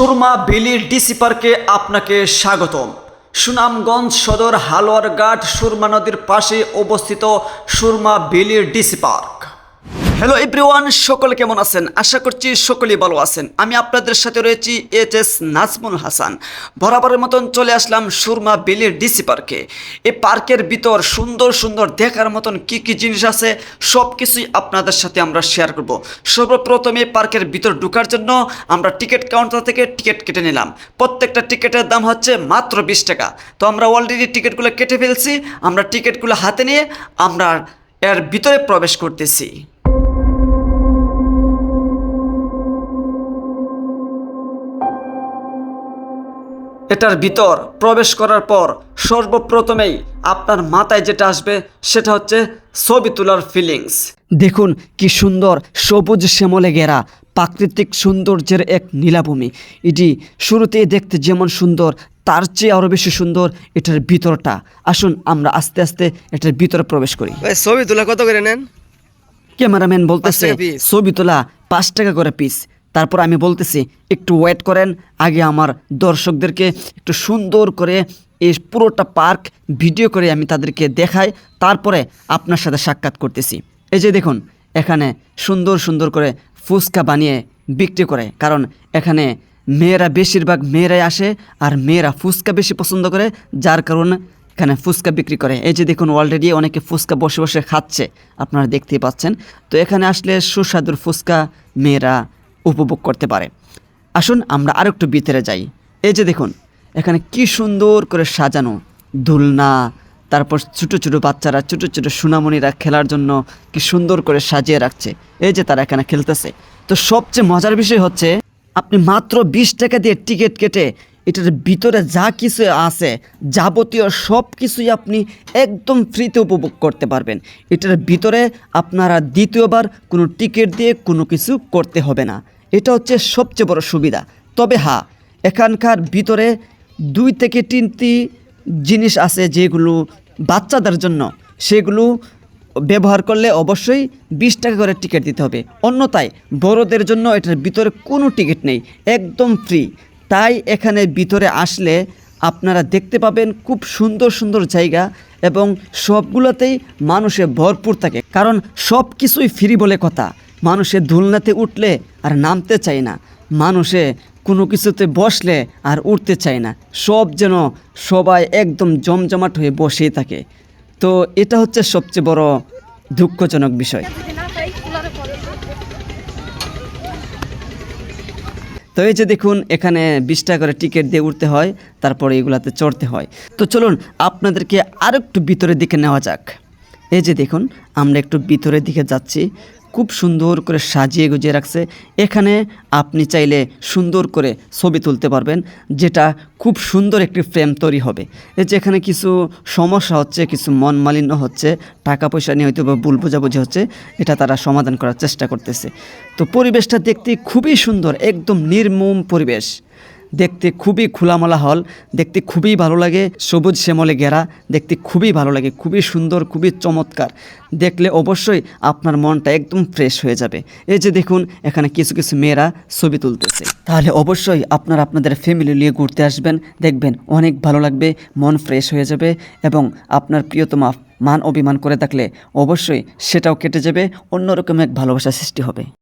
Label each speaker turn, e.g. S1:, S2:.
S1: সুরমা বেলির ডিসি পার্কে আপনাকে স্বাগতম। সুনামগঞ্জ সদর হালুয়ারঘাট সুরমা নদীর পাশে অবস্থিত সুরমা বেলির ডিসি পার্ক। হ্যালো এভরিওয়ান সকলে কেমন আছেন? আশা করছি সকলেই ভালো আছেন। আমি আপনাদের সাথে রয়েছি এইচ এস নাজমুল হাসান। বরাবরের মতন চলে আসলাম সুরমা বেলির ডিসি পার্কে। এই পার্কের ভিতর সুন্দর সুন্দর দেখার মতন কি কি জিনিস আছে সব কিছুই আপনাদের সাথে আমরা শেয়ার করব। সর্বপ্রথমে পার্কের ভিতর ঢোকার জন্য আমরা টিকিট কাউন্টার থেকে টিকিট কেটে নিলাম। প্রত্যেকটা টিকিটের দাম হচ্ছে মাত্র বিশ টাকা। তো আমরা অলরেডি টিকিটগুলো কেটে ফেলছি। আমরা টিকিটগুলো হাতে নিয়ে আমরা এর ভিতরে প্রবেশ করতেছি। এটার ভিতর প্রবেশ করার পর সর্বপ্রথমেই আপনার মাথায় যেটা আসবে সেটা হচ্ছে ছবি তোলার ফিলিংস দেখুন কি সুন্দর সবুজ শ্যামলে ঘেরা প্রাকৃতিক সৌন্দর্যের এক নীলাভূমি। এটি শুরুতেই দেখতে যেমন সুন্দর তার চেয়ে আরও বেশি সুন্দর এটার ভিতরটা। আসুন আমরা আস্তে আস্তে এটার ভিতরে প্রবেশ করি।
S2: ছবি তোলা কত করে নেন?
S1: ক্যামেরাম্যান বলতেছে ছবি তোলা পাঁচ টাকা করে পিস তারপর আমি বলতেছি, একটু ওয়েট করেন, আগে আমার দর্শকদেরকে একটু সুন্দর করে এই পুরোটা পার্ক ভিডিও করে আমি তাদেরকে দেখাই, তারপরে আপনার সাথে সাক্ষাৎ করতেছি। এই যে দেখুন, এখানে সুন্দর সুন্দর করে ফুচকা বানিয়ে বিক্রি করে, কারণ এখানে মেয়েরা বেশিরভাগ মেয়েরাই আসে আর মেয়েরা ফুচকা বেশি পছন্দ করে, যার কারণে এখানে ফুচকা বিক্রি করে। এই যে দেখুন অলরেডি অনেকে ফুচকা বসে বসে খাচ্ছে, আপনারা দেখতেই পাচ্ছেন। তো এখানে আসলে সুস্বাদুর ফুচকা মেয়েরা উপভোগ করতে পারে। আসুন আমরা আর একটু ভিতরে যাই। এই যে দেখুন, এখানে কি সুন্দর করে সাজানো দোলনা, তারপর ছোটো ছোটো বাচ্চারা, ছোটো ছোটো সোনামণিরা খেলার জন্য কি সুন্দর করে সাজিয়ে রাখছে। এই যে তারা এখানে খেলতেছে। তো সবচেয়ে মজার বিষয় হচ্ছে, আপনি মাত্র বিশ টাকা দিয়ে টিকিট কেটে এটার ভিতরে যা কিছু আছে, যাবতীয় সব কিছুই আপনি একদম ফ্রিতে উপভোগ করতে পারবেন। এটার ভিতরে আপনারা দ্বিতীয়বার কোনো টিকিট দিয়ে কোনো কিছু করতে হবে না। এটা হচ্ছে সবচেয়ে বড় সুবিধা। তবে হ্যাঁ এখানকার ভিতরে দুই থেকে তিনটি জিনিস আছে যেগুলো বাচ্চাদের জন্য। সেগুলো ব্যবহার করলে অবশ্যই বিশ টাকা করে টিকিট দিতে হবে। অন্যথায় বড়দের জন্য এটার ভিতরে কোনো টিকিট নেই। একদম ফ্রি তাই এখানে ভিতরে আসলে আপনারা দেখতে পাবেন খুব সুন্দর সুন্দর জায়গা এবং সবগুলোতেই মানুষে ভরপুর থাকে। কারণ সব কিছুই ফ্রি বলে কথা। মানুষে দোলনাতে উঠলে আর নামতে চায় না। মানুষে কোনো কিছুতে বসলে আর উঠতে চায় না। সব যেন সবাই একদম জমজমাট হয়ে বসেই থাকে। তো এটা হচ্ছে সবচেয়ে বড় দুঃখজনক বিষয়। তো এই যে দেখুন, এখানে বিশটা করে টিকিট দিয়ে উঠতে হয়, তারপরে এগুলাতে চড়তে হয়। তো চলুন, আপনাদেরকে আর একটু ভিতরের দিকে নেওয়া যাক। এই যে দেখুন, আমরা একটু ভিতরের দিকে যাচ্ছি। খুব সুন্দর করে সাজিয়ে গুজিয়ে রাখছে। এখানে আপনি চাইলে সুন্দর করে ছবি তুলতে পারবেন, যেটা খুব সুন্দর একটি ফ্রেম তৈরি হবে। এই যে এখানে কিছু সমস্যা হচ্ছে, কিছু মন মালিন্য হচ্ছে, টাকা পয়সা নিয়ে হয়তো ভুল বোঝাবুঝি হচ্ছে, এটা তারা সমাধান করার চেষ্টা করতেছে। তো পরিবেশটা দেখতে খুবই সুন্দর, একদম নির্মম পরিবেশ। দেখতে খুবই খোলামেলা হল, দেখতে খুবই ভালো লাগে। সবুজ শ্যামলে ঘেরা, দেখতে খুবই ভালো লাগে, খুবই সুন্দর, খুবই চমৎকার। দেখলে অবশ্যই আপনার মনটা একদম ফ্রেশ হয়ে যাবে। এই যে দেখুন, এখানে কিছু কিছু মেয়েরা ছবি তুলতেছে। তাহলে অবশ্যই আপনারা আপনাদের ফ্যামিলি নিয়ে ঘুরতে আসবেন, দেখবেন অনেক ভালো লাগবে, মন ফ্রেশ হয়ে যাবে এবং আপনার প্রিয়তমা মান অভিমান করে থাকলে অবশ্যই সেটাও কেটে যাবে, অন্যরকম এক ভালোবাসা সৃষ্টি হবে।